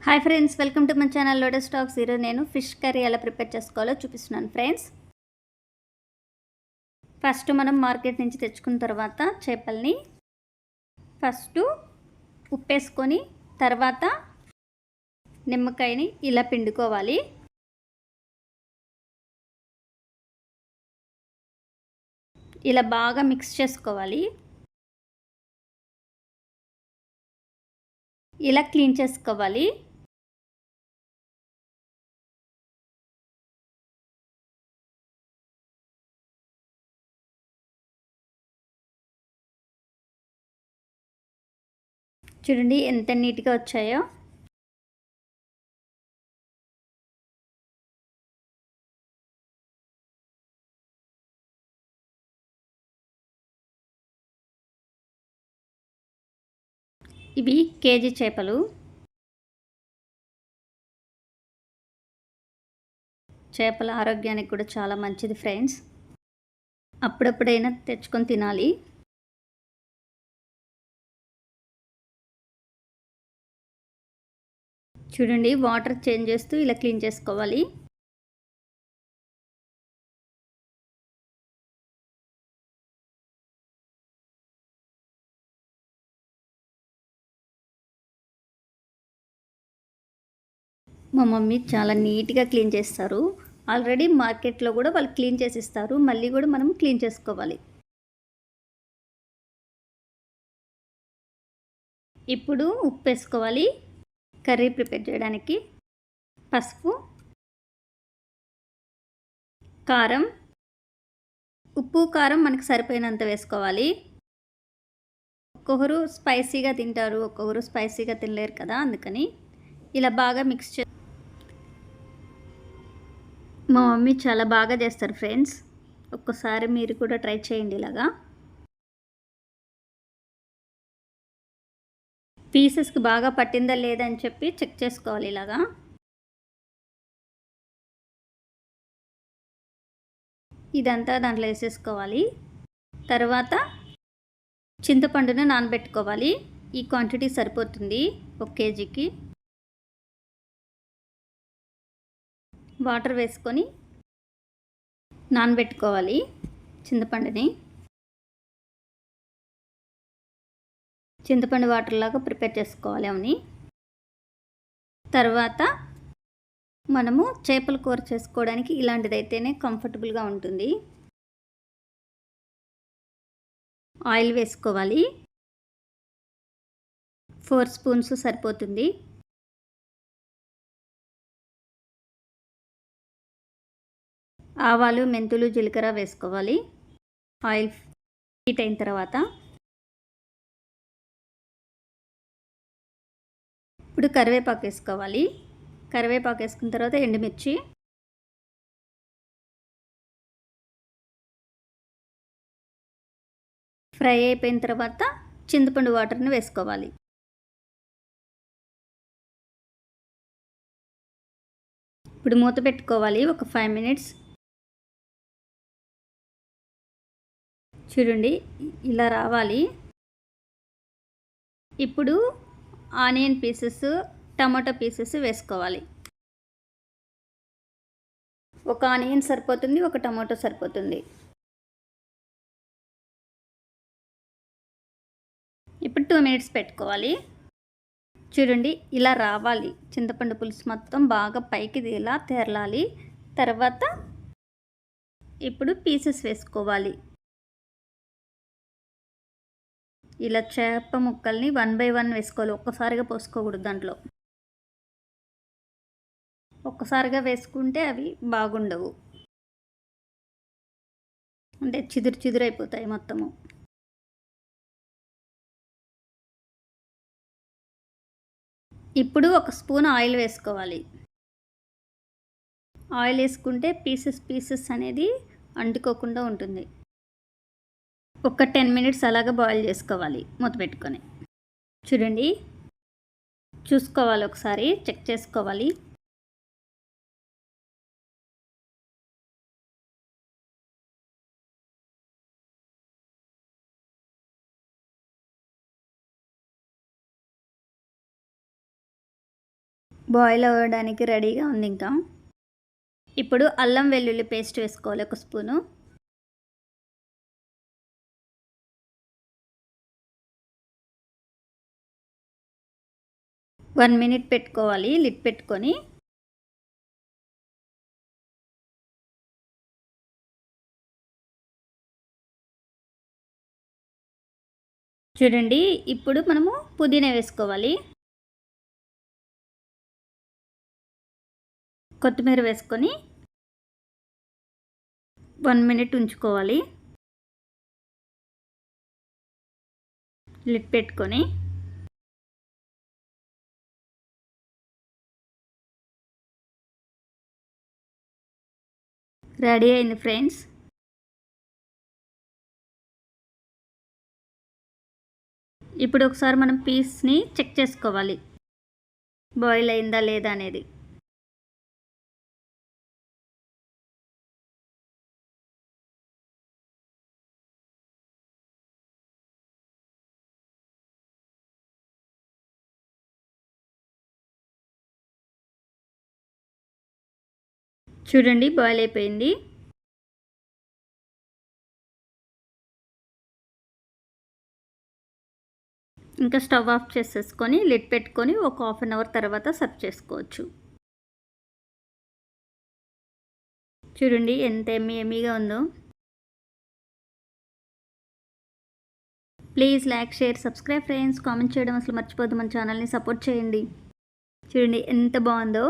Hi friends welcome to my channel lotus stocks ఈరోజు నేను fish curry ఎలా prepare చేసుకోవాలో చూపిస్తున్నాను ఫ్రెండ్స్ ఫస్ట్ మనం మార్కెట్ నుంచి తెచ్చుకున్న తర్వాత చేపల్ని ఫస్ట్ ఉప్పేసుకొని తర్వాత నిమ్మకాయని ఇలా పిండుకోవాలి. ఇలా బాగా మిక్స్ చేసుకోవాలి. ఇలా క్లీన్ చేసుకోవాలి. చూడండి ఎంత నీట్గా వచ్చాయో. ఇవి కేజీ చేపలు. చేపల ఆరోగ్యానికి కూడా చాలా మంచిది ఫ్రెండ్స్. అప్పుడప్పుడైనా తెచ్చుకొని తినాలి. చూడండి వాటర్ చేంజ్ చేస్తూ ఇలా క్లీన్ చేసుకోవాలి. మా మమ్మీ చాలా నీట్గా క్లీన్ చేస్తారు. ఆల్రెడీ మార్కెట్లో కూడా వాళ్ళు క్లీన్ చేసి ఇస్తారు మళ్ళీ కూడా మనం క్లీన్ చేసుకోవాలి. ఇప్పుడు ఉప్పు వేసుకోవాలి. కర్రీ ప్రిపేర్ చేయడానికి పసుపు కారం ఉప్పు కారం మనకు సరిపోయినంత వేసుకోవాలి. ఒక్కొక్కరు స్పైసీగా తింటారు ఒక్కొక్కరు స్పైసీగా తినలేరు కదా అందుకని ఇలా బాగా మిక్స్ చే మా మమ్మీ చాలా బాగా చేస్తారు ఫ్రెండ్స్ ఒక్కసారి మీరు కూడా ట్రై చేయండి ఇలాగా. పీసెస్కి బాగా పట్టిందా లేదని చెప్పి చెక్ చేసుకోవాలి ఇలాగా. ఇదంతా దాంట్లో వేసేసుకోవాలి. తర్వాత చింతపండును నానబెట్టుకోవాలి. ఈ క్వాంటిటీ సరిపోతుంది ఒక కేజీకి. వాటర్ వేసుకొని నానబెట్టుకోవాలి చింతపండుని. చింతపండు వాటర్ లాగా ప్రిపేర్ చేసుకోవాలి అవని. తర్వాత మనము చేపల కూర చేసుకోవడానికి ఇలాంటిదైతేనే కంఫర్టబుల్గా ఉంటుంది. ఆయిల్ వేసుకోవాలి. ఫోర్ స్పూన్స్ సరిపోతుంది. ఆవాలు మెంతులు జీలకర్ర వేసుకోవాలి. ఆయిల్ హీట్ అయిన తర్వాత ఇప్పుడు కరివేపాకు వేసుకోవాలి. కరివేపాకు వేసుకున్న తర్వాత ఎండుమిర్చి. ఫ్రై అయిపోయిన తర్వాత చింతపండు వాటర్ని వేసుకోవాలి. ఇప్పుడు మూత పెట్టుకోవాలి ఒక ఫైవ్ మినిట్స్. చూడండి ఇలా రావాలి. ఇప్పుడు ఆనియన్ పీసెస్ టమాటో పీసెస్ వేసుకోవాలి. ఒక ఆనియన్ సరిపోతుంది ఒక టమాటో సరిపోతుంది. ఇప్పుడు టూ మినిట్స్ పెట్టుకోవాలి. చూడండి ఇలా రావాలి. చింతపండు పులుసు మొత్తం బాగా పైకి ఇలా తెరలాలి. తర్వాత ఇప్పుడు పీసెస్ వేసుకోవాలి. ఇలా చేప ముక్కల్ని వన్ బై వన్ వేసుకోవాలి. ఒక్కసారిగా పోసుకోకూడదు దాంట్లో. ఒక్కసారిగా వేసుకుంటే అవి బాగుండవు. అంటే చిదురు చిదురు అయిపోతాయి మొత్తము. ఇప్పుడు ఒక స్పూన్ ఆయిల్ వేసుకోవాలి. ఆయిల్ వేసుకుంటే పీసెస్ పీసెస్ అనేది అంటుకోకుండా ఉంటుంది. ఒక టెన్ మినిట్స్ అలాగా బాయిల్ చేసుకోవాలి మూత పెట్టుకొని. చూడండి. చూసుకోవాలి ఒకసారి చెక్ చేసుకోవాలి. బాయిల్ అవ్వడానికి రెడీగా ఉంది ఇంకా. ఇప్పుడు అల్లం వెల్లుల్లి పేస్ట్ వేసుకోవాలి ఒక స్పూను. వన్ మినిట్ పెట్టుకోవాలి లిట్ పెట్టుకొని. చూడండి ఇప్పుడు మనము పుదీనా వేసుకోవాలి. కొత్తిమీర వేసుకొని వన్ మినిట్ ఉంచుకోవాలి. లిట్ పెట్టుకొని. రెడీ అయింది ఫ్రెండ్స్. ఇప్పుడు ఒకసారి మనం పీస్ని చెక్ చేసుకోవాలి. బాయిల్ అయిందా లేదా అనేది. చూడండి బాయిల్ అయిపోయింది. ఇంకా స్టవ్ ఆఫ్ చేసేసుకొని లిడ్ పెట్టుకొని ఒక హాఫ్ అన్ అవర్ తర్వాత సర్వ్ చేసుకోవచ్చు. చూడండి ఎంత ఎమ్మి ఎమ్మిగా ఉందో. Please like share subscribe friends comment చేయడం అసలు మర్చిపోద్దు మన ఛానల్ని సపోర్ట్ చేయండి. చూడండి ఎంత బాగుందో.